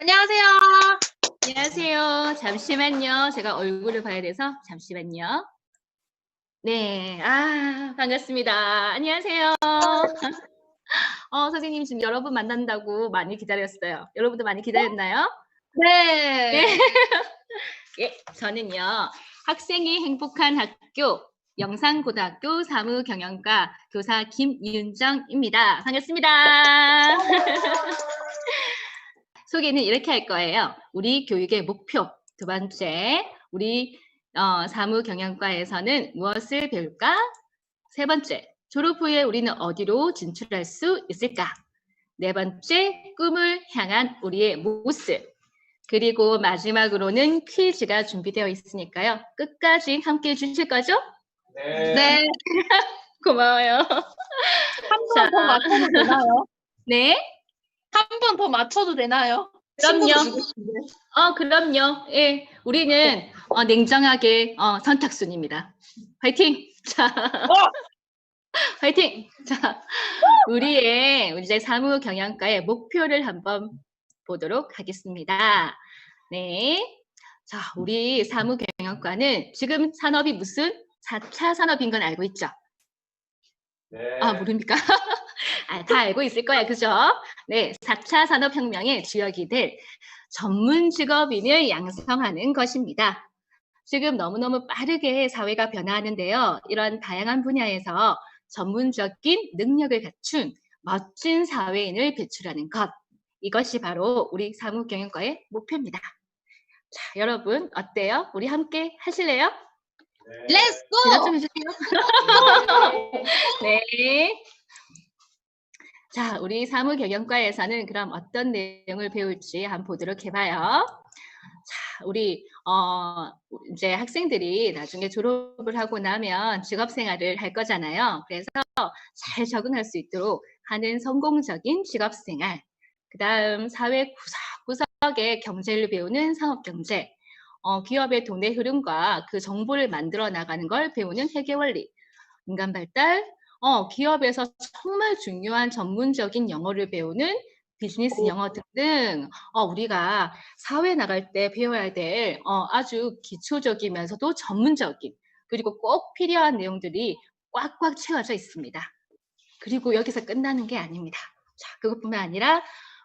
안녕하세요. 안녕하세요. 잠시만요. 제가 얼굴을 봐야 돼서 잠시만요. 네, 아, 반갑습니다. 안녕하세요. 어, 선생님 지금 여러분 만난다고 많이 기다렸어요. 여러분도 많이 기다렸나요? 네. 네. 예, 저는요. 학생이 행복한 학교 영상고등학교 사무경영과 교사 김윤정입니다. 반갑습니다. 소개는 이렇게 할 거예요. 우리 교육의 목표. 두 번째, 우리 어, 사무 경영과에서는 무엇을 배울까? 세 번째, 졸업 후에 우리는 어디로 진출할 수 있을까? 네 번째, 꿈을 향한 우리의 모습. 그리고 마지막으로는 퀴즈가 준비되어 있으니까요. 끝까지 함께 해주실 거죠? 네. 네. 고마워요. 한 자. 번더 맞춰도 되나요? 네. 한 번 더 맞춰도 되나요? 그럼요. 어, 그럼요. 예. 우리는 어, 냉정하게 어, 선착순입니다. 화이팅! 자. 화이팅! 자, 우리의 이제 사무 경영과의 목표를 한번 보도록 하겠습니다. 네. 자, 우리 사무 경영과는 지금 산업이 무슨 4차 산업인 건 알고 있죠? 네. 아, 모릅니까? 아, 다 알고 있을 거야. 그죠? 네. 4차 산업혁명의 주역이 될 전문 직업인을 양성하는 것입니다. 지금 너무너무 빠르게 사회가 변화하는데요. 이런 다양한 분야에서 전문적인 능력을 갖춘 멋진 사회인을 배출하는 것. 이것이 바로 우리 사무경영과의 목표입니다. 자, 여러분, 어때요? 우리 함께 하실래요? 네. 렛츠 대답 고! 좀 해주세요. 네. 자, 우리 사무경영과에서는 그럼 어떤 내용을 배울지 한번 보도록 해봐요. 자, 우리 어 이제 학생들이 나중에 졸업을 하고 나면 직업 생활을 할 거잖아요. 그래서 잘 적응할 수 있도록 하는 성공적인 직업 생활. 그다음 사회 구석구석의 경제를 배우는 산업 경제. 어, 기업의 돈의 흐름과 그 정보를 만들어 나가는 걸 배우는 회계 원리. 인간 발달, 어, 기업에서 정말 중요한 전문적인 영어를 배우는 비즈니스 영어 등등, 어, 우리가 사회 나갈 때 배워야 될 어, 아주 기초적이면서도 전문적인, 그리고 꼭 필요한 내용들이 꽉꽉 채워져 있습니다. 그리고 여기서 끝나는 게 아닙니다. 자, 그것뿐만 아니라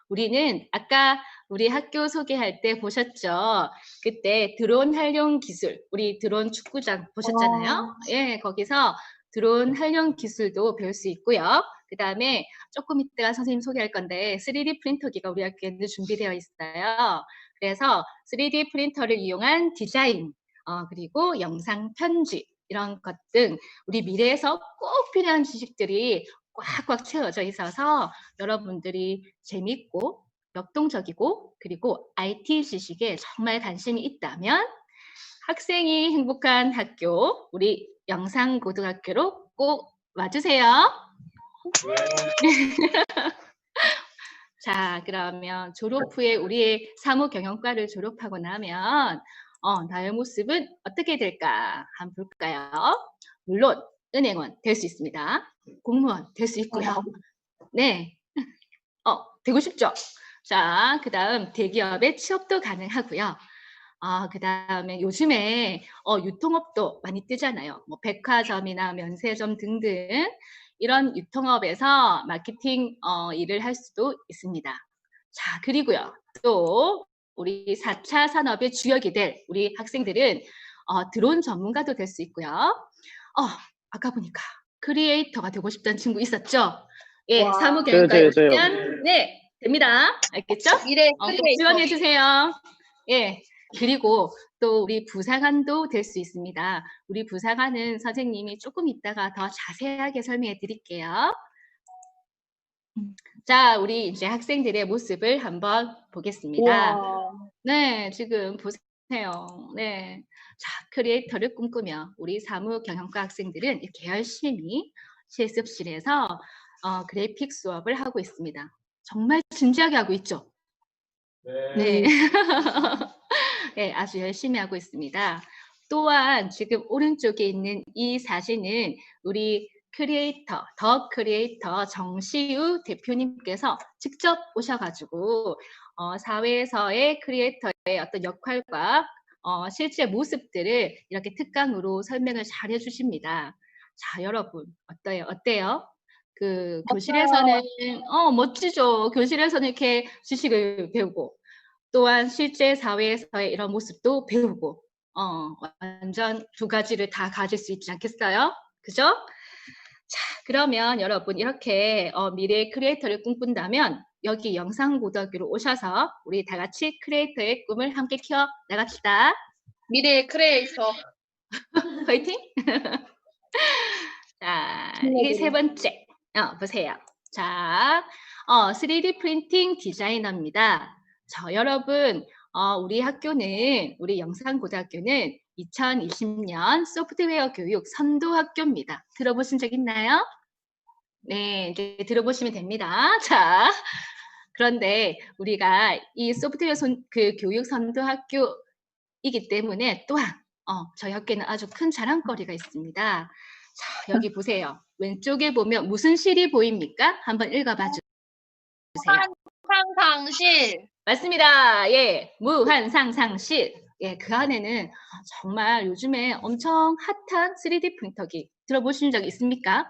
우리는 아까 우리 학교 소개할 때 보셨죠? 그때 드론 활용 기술, 우리 드론 축구장 보셨잖아요? 예, 거기서 드론 활용 기술도 배울 수 있고요. 그 다음에 조금 이따가 선생님 소개할 건데 3D 프린터기가 우리 학교에는 준비되어 있어요. 그래서 3D 프린터를 이용한 디자인, 어, 그리고 영상 편집 이런 것 등 우리 미래에서 꼭 필요한 지식들이 꽉꽉 채워져 있어서 여러분들이 재밌고 역동적이고 그리고 IT 지식에 정말 관심이 있다면 학생이 행복한 학교 우리 영상고등학교로 꼭 와주세요. 자, 그러면 졸업 후에 우리의 사무경영과를 졸업하고 나면 어, 나의 모습은 어떻게 될까 한번 볼까요? 물론 은행원 될 수 있습니다. 공무원 될 수 있고요. 네. 어, 되고 싶죠? 자, 그 다음 대기업에 취업도 가능하고요. 아, 그 다음에 요즘에 어, 유통업도 많이 뜨잖아요. 뭐 백화점이나 면세점 등등 이런 유통업에서 마케팅 어, 일을 할 수도 있습니다. 자, 그리고요. 또 우리 4차 산업의 주역이 될 우리 학생들은 어, 드론 전문가도 될 수 있고요. 어, 아까 보니까 크리에이터가 되고 싶다는 친구 있었죠? 예, 저요, 저요, 저요. 오시면 네, 됩니다. 알겠죠? 미래 어. 지원해 주세요. 예. 그리고 또 우리 부사관도 될 수 있습니다. 우리 부사관은 선생님이 조금 이따가 더 자세하게 설명해 드릴게요. 음, 자, 우리 이제 학생들의 모습을 한번 보겠습니다. 우와. 네, 지금 보세요. 네. 자, 크리에이터를 꿈꾸며 우리 사무 경영과 학생들은 이렇게 열심히 실습실에서 어, 그래픽 수업을 하고 있습니다. 정말 진지하게 하고 있죠? 네. 네, 아주 열심히 하고 있습니다. 또한 지금 오른쪽에 있는 이 사진은 우리 크리에이터, 더 크리에이터 정시우 대표님께서 직접 오셔가지고 어, 사회에서의 크리에이터의 어떤 역할과 어, 실제 모습들을 이렇게 특강으로 설명을 잘 해주십니다. 자, 여러분 어때요? 어때요? 그 교실에서는 어 멋지죠. 교실에서는 이렇게 지식을 배우고 또한 실제 사회에서의 이런 모습도 배우고 어 완전 두 가지를 다 가질 수 있지 않겠어요? 그죠? 자, 그러면 여러분 이렇게 어, 미래의 크리에이터를 꿈꾼다면 여기 영상고등학교로 오셔서 우리 다 같이 크리에이터의 꿈을 함께 키워 나갑시다. 미래의 크리에이터. 화이팅! 자, 이게 세 번째. 어, 보세요. 자, 어, 3D 프린팅 디자이너입니다. 저 여러분, 어, 우리 학교는, 우리 영상고등학교는 2020년 소프트웨어 교육 선도 학교입니다. 들어보신 적 있나요? 네, 이제 들어보시면 됩니다. 자, 그런데 우리가 이 소프트웨어 손, 그 교육 선도 학교이기 때문에 또한 어, 저희 학교에는 아주 큰 자랑거리가 있습니다. 자, 여기 보세요. 왼쪽에 보면 무슨 실이 보입니까? 한번 읽어봐 주세요. 상상실. 맞습니다. 예, 무한 상상실. 예, 그 안에는 정말 요즘에 엄청 핫한 3D 프린터기 들어보신 적 있습니까?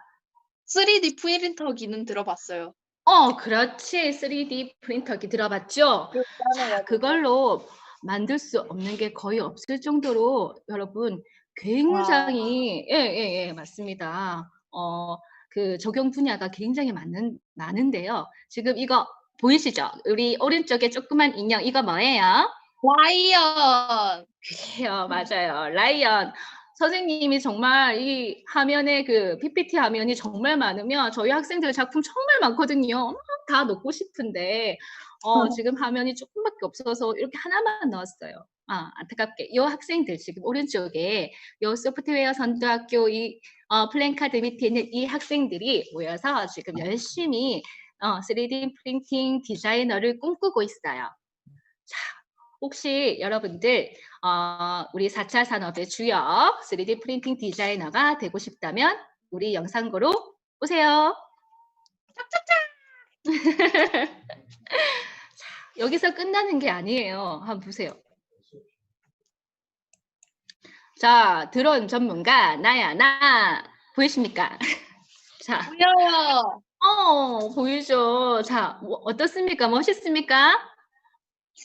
3D 프린터기는 들어봤어요. 어, 그렇지. 3D 프린터기 들어봤죠? 자, 그걸로 만들 수 없는 게 거의 없을 정도로 여러분 굉장히 예, 예, 예, 맞습니다. 어, 그 적용 분야가 굉장히 많은 많은데요. 지금 이거 보이시죠? 우리 오른쪽에 조그만 인형 이거 뭐예요? 라이언. 그래요, 맞아요. 라이언. 선생님이 정말 이 화면에 그 PPT 화면이 정말 많으면 저희 학생들 작품 정말 많거든요. 막다 넣고 싶은데 어, 어. 지금 화면이 조금밖에 없어서 이렇게 하나만 넣었어요. 아, 안타깝게 이 학생들 지금 오른쪽에 이 소프트웨어 선도학교 이 어, 플랜카드 밑에 있는 이 학생들이 모여서 지금 열심히 어, 3D 프린팅 디자이너를 꿈꾸고 있어요. 자, 혹시 여러분들 어, 우리 4차 산업의 주역 3D 프린팅 디자이너가 되고 싶다면 우리 영상고로 오세요. 자, 여기서 끝나는 게 아니에요. 한번 보세요. 자, 드론 전문가 나야 나 보이십니까? 자, 보여요. 어 보이죠? 자, 뭐, 어떻습니까? 멋있습니까?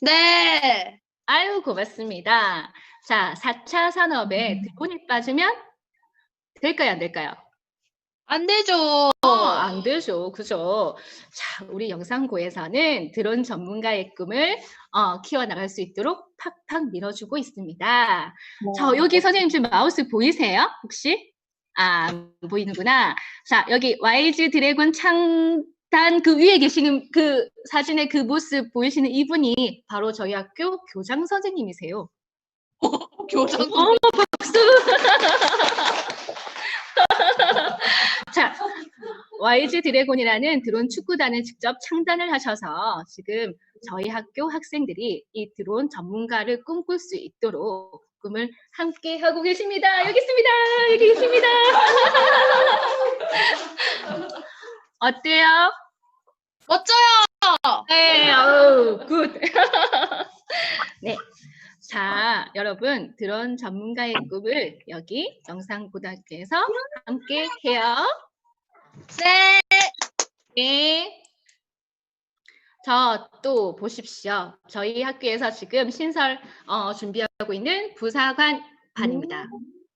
네. 아유, 고맙습니다. 자, 4차 산업에 드론이 빠지면 될까요, 안 될까요? 안 되죠. 어, 안 되죠. 그죠? 자, 우리 영상고에서는 드론 전문가의 꿈을 어, 키워나갈 수 있도록 팍팍 밀어주고 있습니다. 저 여기 선생님 지금 마우스 보이세요? 혹시? 아, 안 보이는구나. 자, 여기 YG 드래곤 창단 그 위에 계시는 그 사진의 그 모습 보이시는 이분이 바로 저희 학교 교장 선생님이세요. 교장. 어, 박수! 자, YG 드래곤이라는 드론 축구단을 직접 창단을 하셔서 지금 저희 학교 학생들이 이 드론 전문가를 꿈꿀 수 있도록 꿈을 함께 하고 계십니다. 여기 있습니다. 여기 있습니다. 어때요? 멋져요. 네, 어우, 굿. 네. 자, 여러분, 드론 전문가의 꿈을 여기 영상고등학교에서 함께 해요. 네. 네. 저 또 보십시오. 저희 학교에서 지금 신설 어, 준비하고 있는 부사관 반입니다.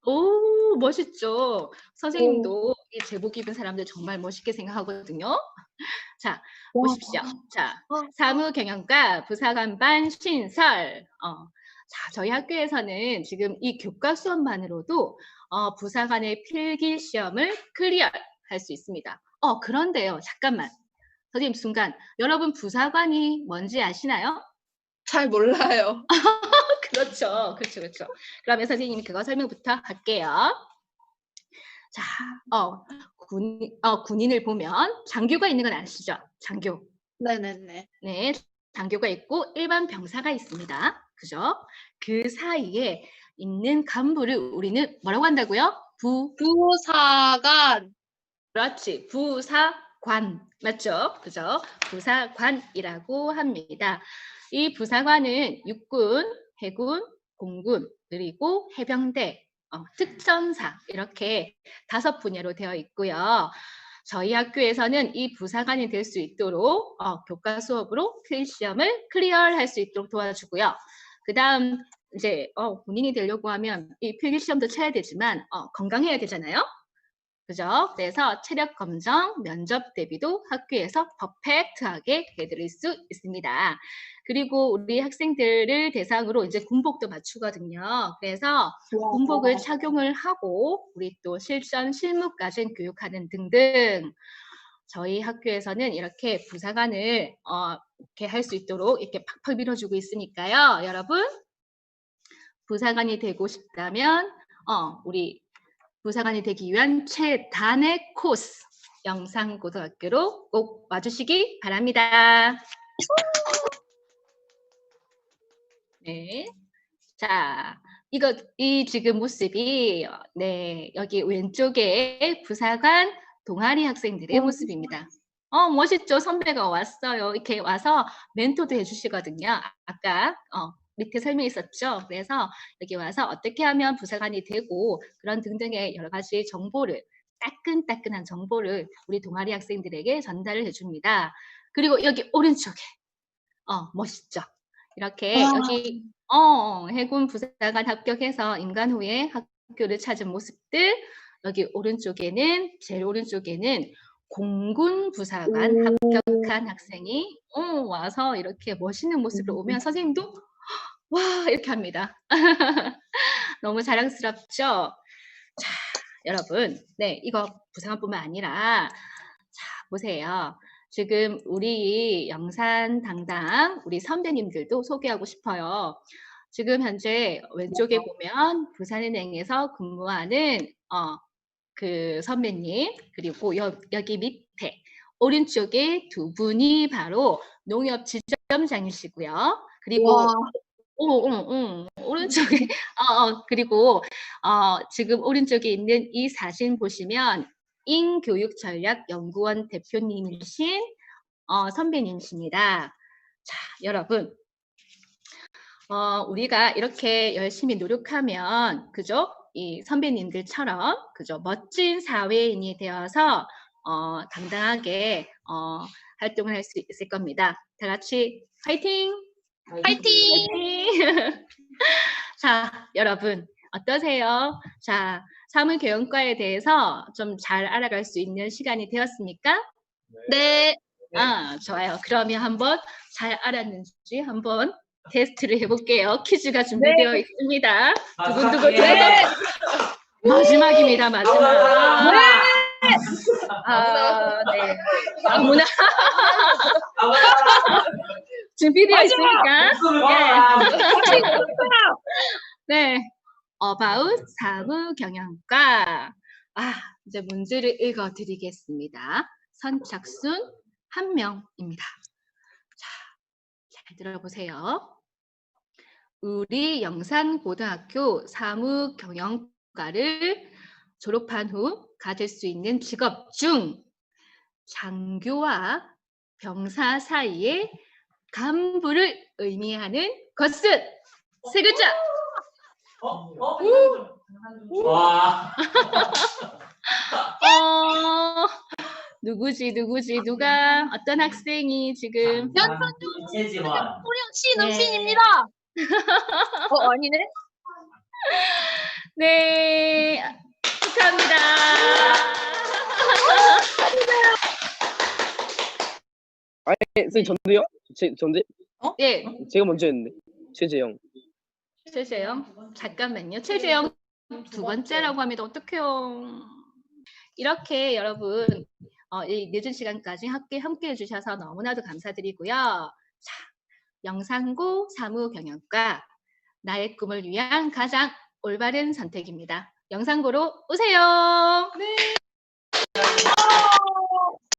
오, 멋있죠? 선생님도 이 제복 입은 사람들 정말 멋있게 생각하거든요. 자, 보십시오. 자, 어. 사무 경영과 부사관반 신설. 어, 자, 저희 학교에서는 지금 이 교과 수업만으로도 어, 부사관의 필기 시험을 클리어할 수 있습니다. 어, 그런데요. 잠깐만. 선생님 순간 여러분 부사관이 뭔지 아시나요? 잘 몰라요. 그렇죠. 그렇죠. 그렇죠. 그러면 선생님이 그거 설명부터 할게요. 자, 어, 군, 어, 군인을 보면 장교가 있는 건 아시죠? 장교. 네네네. 네, 장교가 있고 일반 병사가 있습니다. 그죠? 그 사이에 있는 간부를 우리는 뭐라고 한다고요? 부, 부사관. 그렇지. 부사 관. 맞죠? 그죠? 부사관이라고 합니다. 이 부사관은 육군, 해군, 공군, 그리고 해병대, 어, 특전사 이렇게 다섯 분야로 되어 있고요. 저희 학교에서는 이 부사관이 될 수 있도록 어, 교과 수업으로 필 시험을 클리어할 수 있도록 도와주고요. 그 다음 이제 어, 본인이 되려고 하면 이 필기 시험도 쳐야 되지만 어, 건강해야 되잖아요. 그죠? 그래서 체력 검정, 면접 대비도 학교에서 퍼펙트하게 해드릴 수 있습니다. 그리고 우리 학생들을 대상으로 이제 군복도 맞추거든요. 그래서 군복을 착용을 하고 우리 또 실전 실무까지 교육하는 등등 저희 학교에서는 이렇게 부사관을 어, 이렇게 할 수 있도록 이렇게 팍팍 밀어주고 있으니까요. 여러분 부사관이 되고 싶다면 어, 우리 부사관이 되기 위한 최단의 코스 영상고등학교로 꼭 와주시기 바랍니다. 네. 자, 이거 이 지금 모습이 어, 네 여기 왼쪽에 부사관 동아리 학생들의 모습입니다. 어 멋있죠? 선배가 왔어요. 이렇게 와서 멘토도 해주시거든요. 아- 아까 어, 밑에 설명이 있었죠. 그래서 여기 와서 어떻게 하면 부사관이 되고 그런 등등의 여러 가지 정보를 따끈따끈한 정보를 우리 동아리 학생들에게 전달을 해줍니다. 그리고 여기 오른쪽에 어 멋있죠? 이렇게 와. 여기 어 해군 부사관 합격해서 임관 후에 학교를 찾은 모습들 여기 오른쪽에는 제일 오른쪽에는 공군 부사관 합격한 학생이 어, 와서 이렇게 멋있는 모습으로 오면 선생님도 와 이렇게 합니다. 너무 자랑스럽죠? 자, 여러분, 네 이거 부사관뿐만 아니라 자 보세요. 지금 우리 영산 당당 우리 선배님들도 소개하고 싶어요. 지금 현재 왼쪽에 보면 부산은행에서 근무하는 어, 그 선배님 그리고 여, 여기 밑에 오른쪽에 두 분이 바로 농협 지점장이시고요. 그리고 와, 오, 오, 오, 오른쪽에 어, 어, 그리고 어, 지금 오른쪽에 있는 이 사진 보시면 인교육전략연구원 대표님이신 어, 선배님이십니다. 자, 여러분, 어, 우리가 이렇게 열심히 노력하면, 그죠? 이 선배님들처럼, 그죠? 멋진 사회인이 되어서, 어, 당당하게, 어, 활동을 할 수 있을 겁니다. 다 같이 화이팅! 파이팅! 화이팅! 자, 여러분, 어떠세요? 자, 사물교육과에 대해서 좀 잘 알아갈 수 있는 시간이 되었습니까? 네, 아, 좋아요. 그러면 한번 잘 알았는지 한번 테스트를 해볼게요. 퀴즈가 준비되어 있습니다. 두근두근 네. 마지막입니다. 마지막. 네. 아, 네. 아무나 준비되어 있습니까? 네. About 사무 경영과. 아, 이제 문제를 읽어 드리겠습니다. 선착순 한 명입니다. 자, 잘 들어보세요. 우리 영산고등학교 사무경영과를 졸업한 후 가질 수 있는 직업 중 장교와 병사 사이의 간부를 의미하는 것은 세 글자. 와. 어, 누구지 누구지 누가 어떤 학생이 지금 최지원. 호령 씨 네. 능신입니다. 어, 아니네. 네 축하합니다. 아니, 선생님 전데요? 제, 전데? 네, 제가 먼저 했는데. 최재영. 최재영 잠깐만요. 최재영 두 번째라고 하면 어떡해요. 이렇게 여러분 어, 이 늦은 시간까지 함께 함께 해주셔서 너무나도 감사드리고요. 자, 영상고 사무경영과 나의 꿈을 위한 가장 올바른 선택입니다. 영상고로 오세요.